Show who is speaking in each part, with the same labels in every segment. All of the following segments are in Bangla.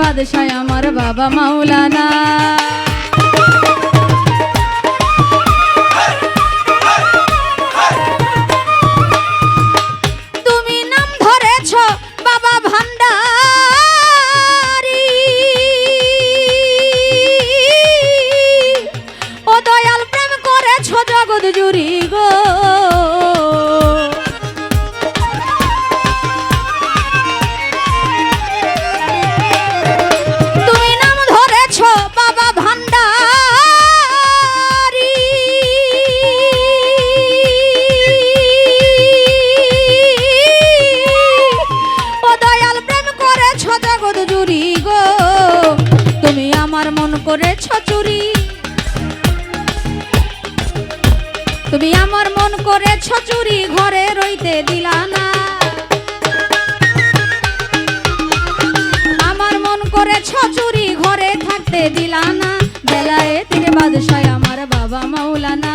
Speaker 1: বাদশায় আমার বাবা মাওলানা। করেছ চুরি? তুমি আমার মন করেছ চুরি, ঘরে রইতে দিলা না। আমার মন করেছ চুরি, ঘরে থাকতে দিলা না। বেলায় তেরে বাদশায় আমার বাবা মাওলানা।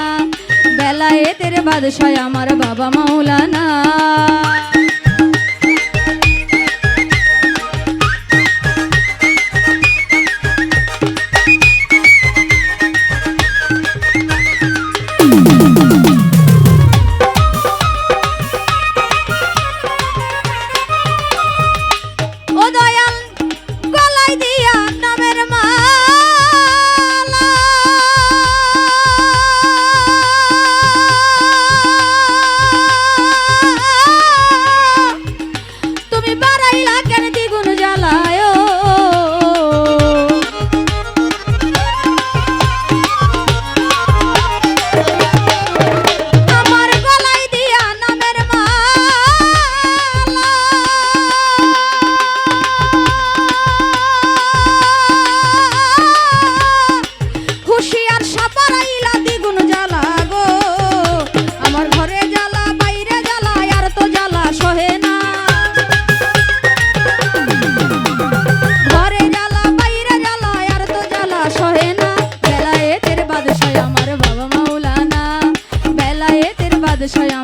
Speaker 1: বেলায় তেরে বাদশায় আমার বাবা মাওলানা। 的朝阳。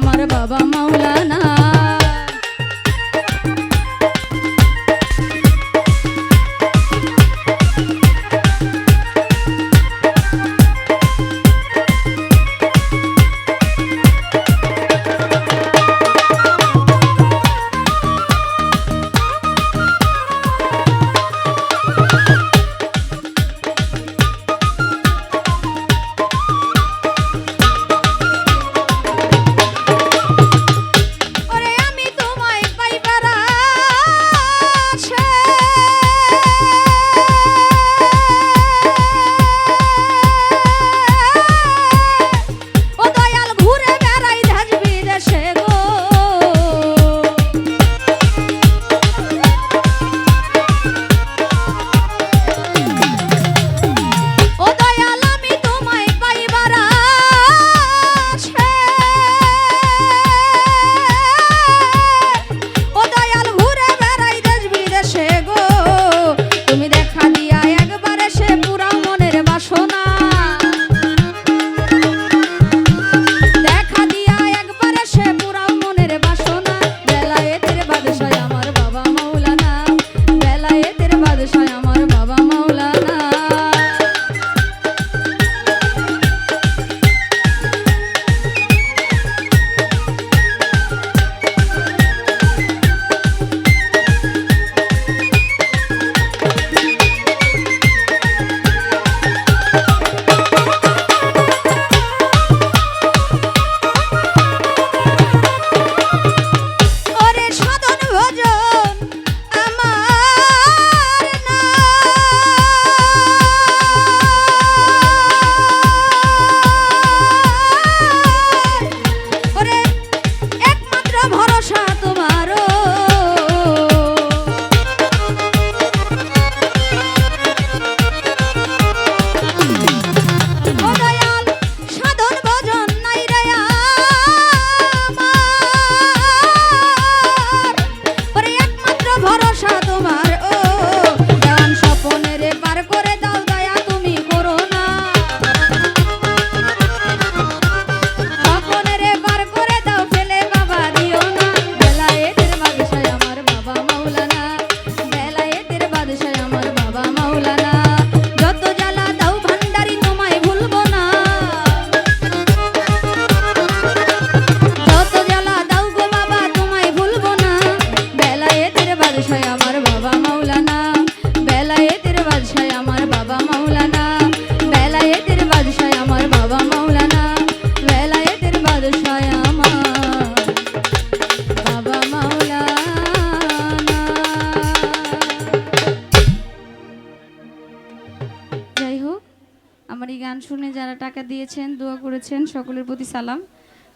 Speaker 1: শুনে যারা টাকা দিয়েছেন, দোয়া করেছেন, সকলের প্রতি সালাম।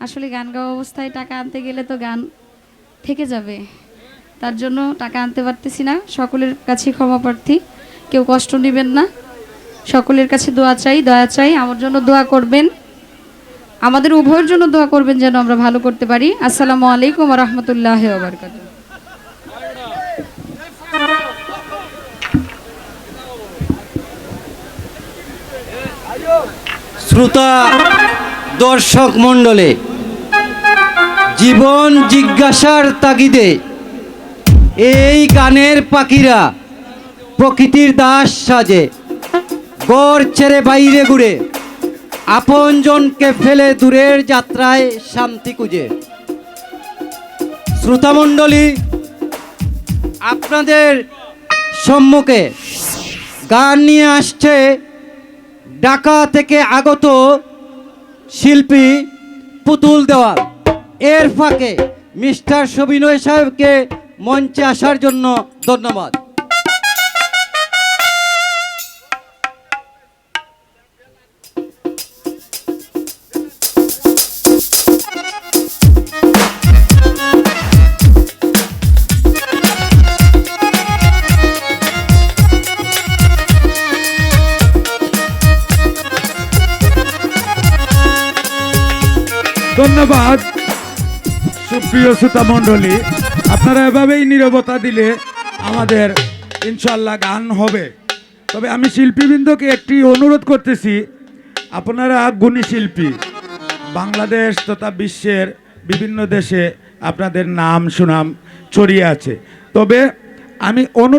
Speaker 1: আসলে গান গাওয়া অবস্থায় টাকা আনতে গেলে তো গান থেকে যাবে। তার জন্য টাকা আনতে পারতেছি না। সকলের কাছে ক্ষমা প্রার্থী। কেউ কষ্ট নেবেন না। সকলের কাছে দোয়া চাই, দয়া চাই। আমার জন্য দোয়া করবেন। আমাদের উভয়ের জন্য দোয়া করবেন যেন আমরা ভালো করতে পারি। আসসালামু আলাইকুম রহমতুল্লাহ বারকাত
Speaker 2: শ্রোতা, দর্শক মণ্ডলে, জীবন জিজ্ঞাসার তাগিদে, এই গানের পাখিরা প্রকৃতির দাস সাজে, গড় ছেড়ে বাইরে ঘুরে, আপনজনকে ফেলে দূরের যাত্রায় শান্তি খুঁজে। শ্রোতামণ্ডলী আপনাদের সম্মুখে গান নিয়ে আসছে ঢাকা থেকে আগত শিল্পী পুতুল দেওয়াল। এর ফাঁকে মিস্টার সবিনয় সাহেবকে মঞ্চে আসার জন্য ধন্যবাদ।
Speaker 3: ধন্যবাদ। সুপ্রিয় শ্রোতা মণ্ডলী, আপনারা এভাবেই নীরবতা দিলে আমাদের ইনশাল্লাহ গান হবে। তবে আমি শিল্পীবৃন্দকে একটি অনুরোধ করতেছি, আপনারা গুণী শিল্পী, বাংলাদেশ তথা বিশ্বের বিভিন্ন দেশে আপনাদের নাম সুনাম ছড়িয়ে আছে। তবে আমি অনু